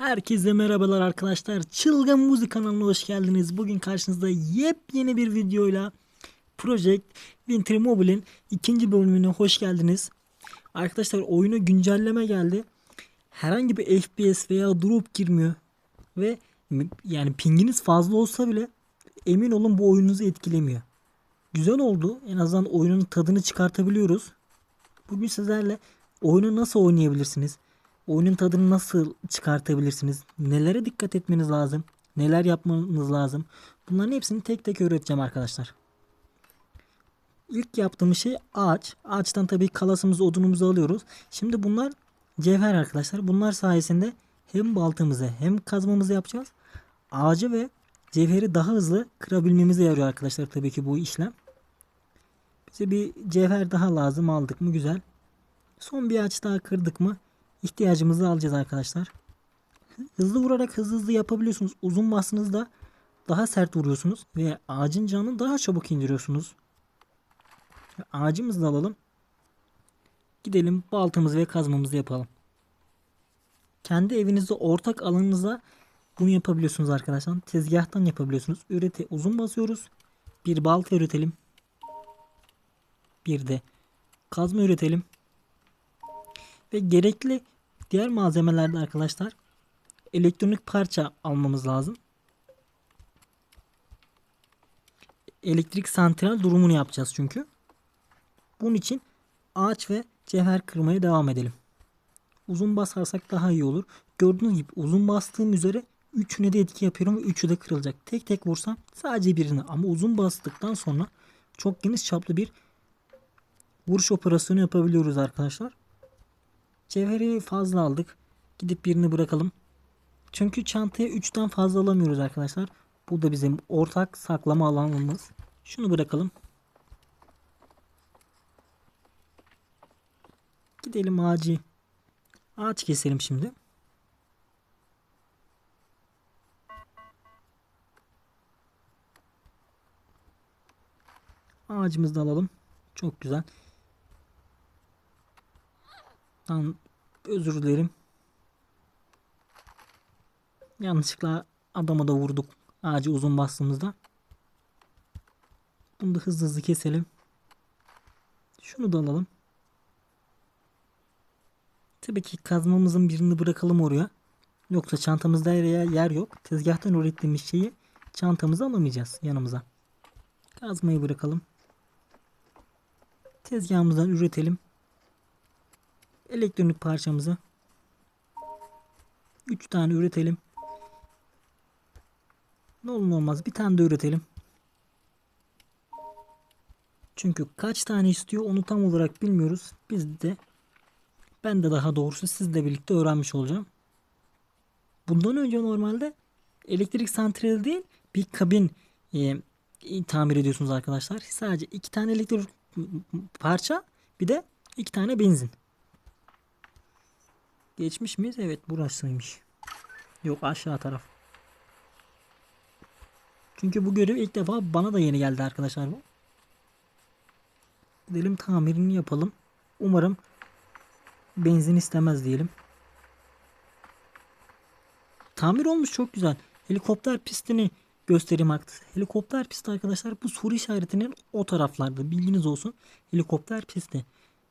Herkese merhabalar arkadaşlar. Çılgın Müzik kanalına hoş geldiniz. Bugün karşınızda yepyeni bir videoyla Project Winter Mobile'in ikinci bölümüne hoş geldiniz. Arkadaşlar oyuna güncelleme geldi. Herhangi bir FPS veya drop girmiyor. Ve yani pinginiz fazla olsa bile emin olun bu oyununuzu etkilemiyor. Güzel oldu. En azından oyunun tadını çıkartabiliyoruz. Bugün sizlerle oyunu nasıl oynayabilirsiniz? Oyunun tadını nasıl çıkartabilirsiniz? Nelere dikkat etmeniz lazım? Neler yapmanız lazım? Bunların hepsini tek tek öğreteceğim arkadaşlar. İlk yaptığımız şey ağaç. Ağaçtan tabii kalasımızı odunumuzu alıyoruz. Şimdi bunlar cevher arkadaşlar. Bunlar sayesinde hem baltamızı hem kazmamızı yapacağız. Ağacı ve cevheri daha hızlı kırabilmemize yarıyor arkadaşlar tabii ki bu işlem. Bize bir cevher daha lazım aldık mı güzel. Son bir ağaç daha kırdık mı ihtiyacımızı alacağız arkadaşlar. Hızlı vurarak hızlı hızlı yapabiliyorsunuz. Uzun bastığınızda daha sert vuruyorsunuz ve ağacın canını daha çabuk indiriyorsunuz. Ağacımızı alalım. Gidelim baltamızı ve kazmamızı yapalım. Kendi evinizde ortak alanınıza bunu yapabiliyorsunuz arkadaşlar. Tezgahtan yapabiliyorsunuz. Ürete uzun basıyoruz. Bir balta üretelim. Bir de kazma üretelim. Ve gerekli diğer malzemelerde arkadaşlar elektronik parça almamız lazım. Elektrik santral durumunu yapacağız çünkü. Bunun için ağaç ve cevher kırmaya devam edelim. Uzun basarsak daha iyi olur. Gördüğünüz gibi uzun bastığım üzere üçüne de etki yapıyorum ve üçü de kırılacak. Tek tek vursam sadece birini ama uzun bastıktan sonra çok geniş çaplı bir vuruş operasyonu yapabiliyoruz arkadaşlar. Cevheri fazla aldık. Gidip birini bırakalım. Çünkü çantaya 3'ten fazla alamıyoruz arkadaşlar. Bu da bizim ortak saklama alanımız. Şunu bırakalım. Gidelim ağacı. Ağaç keselim şimdi. Ağacımızı da alalım. Çok güzel. Tamam özür dilerim. Yanlışlıkla adama da vurduk ağacı uzun bastığımızda. Bunu da hızlı hızlı keselim. Şunu da alalım. Tabii ki kazmamızın birini bırakalım oraya. Yoksa çantamızda yer yok. Tezgahtan ürettiğimiz şeyi çantamıza alamayacağız yanımıza. Kazmayı bırakalım. Tezgahımızdan üretelim elektronik parçamızı 3 tane üretelim. Ne olur olmaz bir tane de üretelim. Çünkü kaç tane istiyor onu tam olarak bilmiyoruz. Biz de ben de daha doğrusu sizle birlikte öğrenmiş olacağım. Bundan önce normalde elektrik santrali değil bir kabin e, tamir ediyorsunuz arkadaşlar. Sadece iki tane elektrik parça bir de iki tane benzin. Geçmiş miyiz? Evet burasıymış. Yok aşağı taraf. Çünkü bu görev ilk defa bana da yeni geldi arkadaşlar bu. Gidelim tamirini yapalım. Umarım benzin istemez diyelim. Tamir olmuş çok güzel. Helikopter pistini göstereyim artık. Helikopter pisti arkadaşlar bu soru işaretinin o taraflarda bilginiz olsun. Helikopter pisti.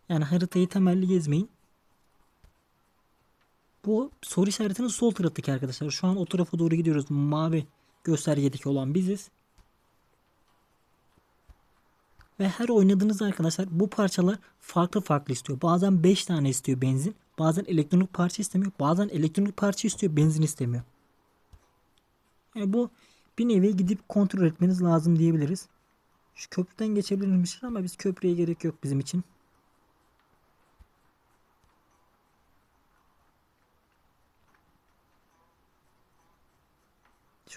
Yani haritayı temelli gezmeyin. Bu soru işaretinin sol taraftaki arkadaşlar. Şu an o tarafa doğru gidiyoruz. Mavi göstergedeki olan biziz. Ve her oynadığınız arkadaşlar bu parçalar farklı farklı istiyor. Bazen 5 tane istiyor benzin. Bazen elektronik parça istemiyor. Bazen elektronik parça istiyor benzin istemiyor. Yani bu bir nevi gidip kontrol etmeniz lazım diyebiliriz. Şu köprüden geçebilirmişiz ama biz köprüye gerek yok bizim için.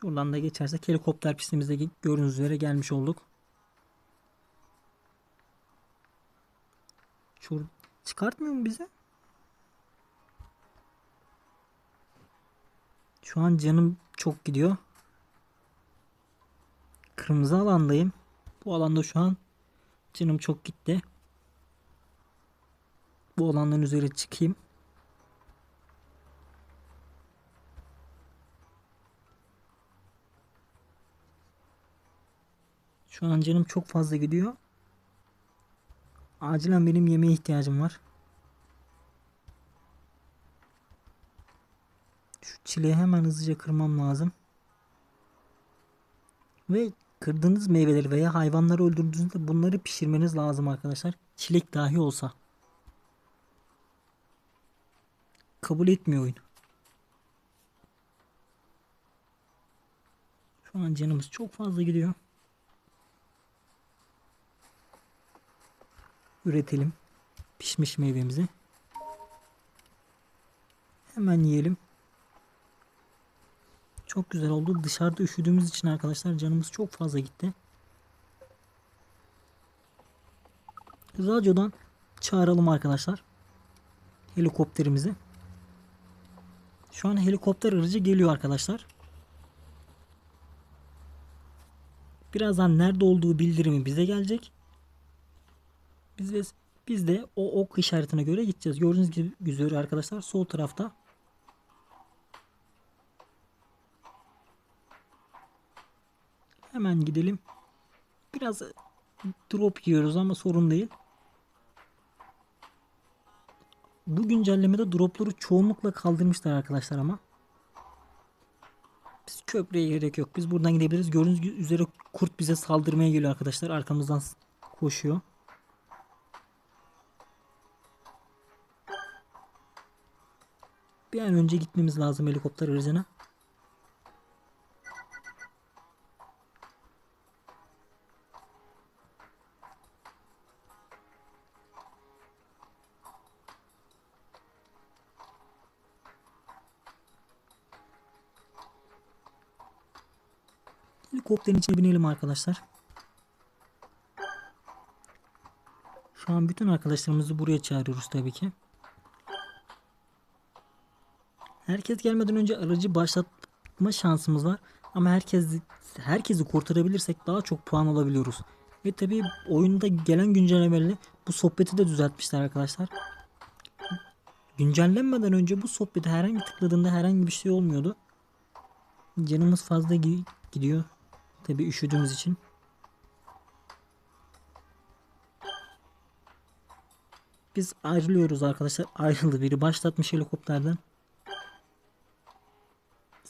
Şuradan da geçersek helikopter pistimize gördüğünüz üzere gelmiş olduk. Şur çıkartmıyor mu bize? Şu an canım çok gidiyor. Kırmızı alandayım. Bu alanda şu an canım çok gitti. Bu alandan üzeri çıkayım. Şu an canım çok fazla gidiyor. Acilen benim yemeğe ihtiyacım var. Şu çileği hemen hızlıca kırmam lazım. Ve kırdığınız meyveleri veya hayvanları öldürdüğünüzde bunları pişirmeniz lazım arkadaşlar. Çilek dahi olsa. Kabul etmiyor oyun. Şu an canımız çok fazla gidiyor. Üretelim. Pişmiş meyvemizi. Hemen yiyelim. Çok güzel oldu. Dışarıda üşüdüğümüz için arkadaşlar canımız çok fazla gitti. Radyodan çağıralım arkadaşlar. Helikopterimizi. Şu an helikopter aracı geliyor arkadaşlar. Birazdan nerede olduğu bildirimi bize gelecek. Biz de, biz de o ok işaretine göre gideceğiz. Gördüğünüz gibi üzere arkadaşlar sol tarafta Hemen gidelim. Biraz drop yiyoruz ama sorun değil. Bu güncellemede dropları çoğunlukla kaldırmışlar arkadaşlar ama. Biz köprüye gerek yok. Biz buradan gidebiliriz. Gördüğünüz üzere kurt bize saldırmaya geliyor arkadaşlar. Arkamızdan koşuyor. Bir an önce gitmemiz lazım helikopter aracına. Helikopterin içine binelim arkadaşlar. Şu an bütün arkadaşlarımızı buraya çağırıyoruz tabii ki. Herkes gelmeden önce aracı başlatma şansımız var. Ama herkes herkesi kurtarabilirsek daha çok puan alabiliyoruz. Ve tabii oyunda gelen güncellemelerle bu sohbeti de düzeltmişler arkadaşlar. Güncellenmeden önce bu sohbeti herhangi tıkladığında herhangi bir şey olmuyordu. Canımız fazla gidiyor. Tabii üşüdüğümüz için. Biz ayrılıyoruz arkadaşlar. Ayrıldı biri başlatmış helikopterden.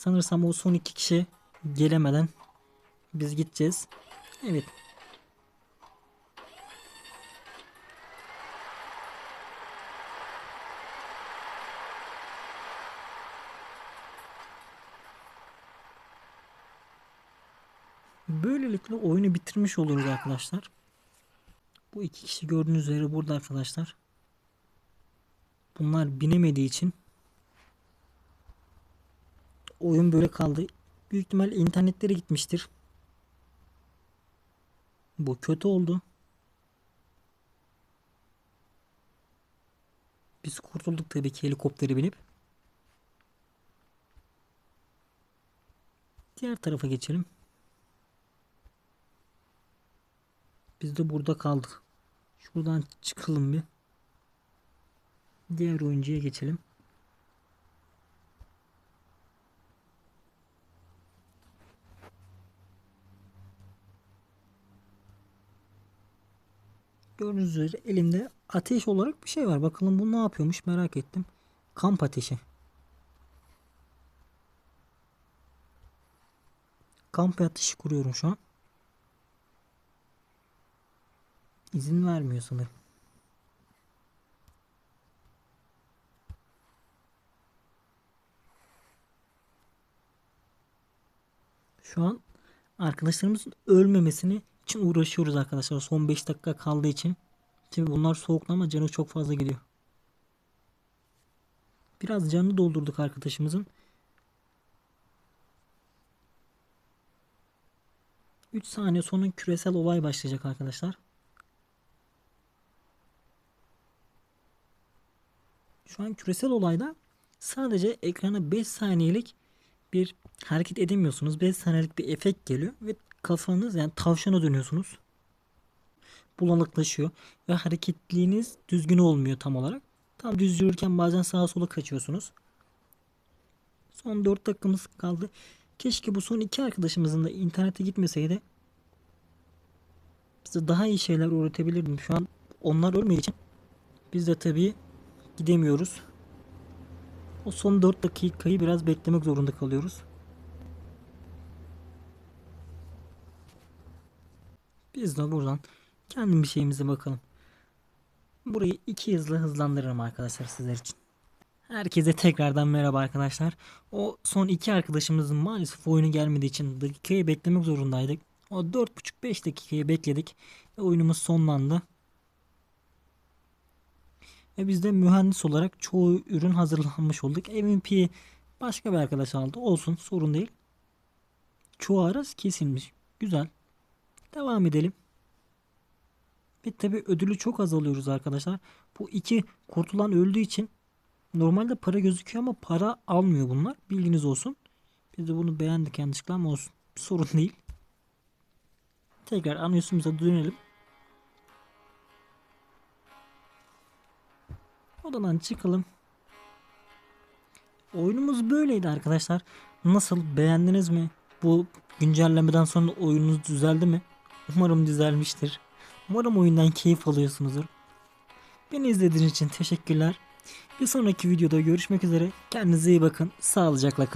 Sanırsam o son iki kişi gelemeden biz gideceğiz. Evet. Böylelikle oyunu bitirmiş oluruz arkadaşlar. Bu iki kişi gördüğünüz üzere burada arkadaşlar. Bunlar binemediği için oyun böyle kaldı. Büyük ihtimal internetleri gitmiştir. Bu kötü oldu. Biz kurtulduk tabii ki helikopteri binip. Diğer tarafa geçelim. Biz de burada kaldık. Şuradan çıkalım bir. Diğer oyuncuya geçelim. Gördüğünüz üzere elimde ateş olarak bir şey var. Bakalım bu ne yapıyormuş merak ettim. Kamp ateşi. Kamp ateşi kuruyorum şu an. İzin vermiyor sanırım. Şu an arkadaşlarımızın ölmemesini için uğraşıyoruz arkadaşlar. Son 5 dakika kaldığı için. Şimdi bunlar soğuklama canı çok fazla gidiyor. Biraz canını doldurduk arkadaşımızın. 3 saniye sonra küresel olay başlayacak arkadaşlar. Şu an küresel olayda sadece ekrana 5 saniyelik bir hareket edemiyorsunuz. 5 saniyelik bir efekt geliyor ve kafanız yani tavşana dönüyorsunuz. Bulanıklaşıyor ve hareketliğiniz düzgün olmuyor tam olarak. Tam düz yürürken bazen sağa sola kaçıyorsunuz. Son 4 dakikamız kaldı. Keşke bu son iki arkadaşımızın da internete gitmeseydi. bize daha iyi şeyler öğretebilirdim. Şu an onlar ölmediği için biz de tabii gidemiyoruz. O son 4 dakikayı biraz beklemek zorunda kalıyoruz. Biz de buradan kendi bir şeyimize bakalım. Burayı iki hızla hızlandırırım arkadaşlar sizler için. Herkese tekrardan merhaba arkadaşlar. O son iki arkadaşımızın maalesef oyunu gelmediği için dakikayı beklemek zorundaydık. O 4,5-5 dakikayı bekledik ve oyunumuz sonlandı. Ve biz de mühendis olarak çoğu ürün hazırlanmış olduk. MVP başka bir arkadaş aldı. Olsun sorun değil. Çoğu araz kesilmiş. Güzel. Devam edelim. Ve tabi ödülü çok az alıyoruz arkadaşlar. Bu iki kurtulan öldüğü için normalde para gözüküyor ama para almıyor bunlar. Bilginiz olsun. Biz de bunu beğendik yanlışlıkla ama olsun. Sorun değil. Tekrar anonsumuza dönelim. Odadan çıkalım. Oyunumuz böyleydi arkadaşlar. Nasıl beğendiniz mi? Bu güncellemeden sonra oyununuz düzeldi mi? Umarım düzelmiştir. Umarım oyundan keyif alıyorsunuzdur. Beni izlediğiniz için teşekkürler. Bir sonraki videoda görüşmek üzere. Kendinize iyi bakın. Sağlıcakla kalın.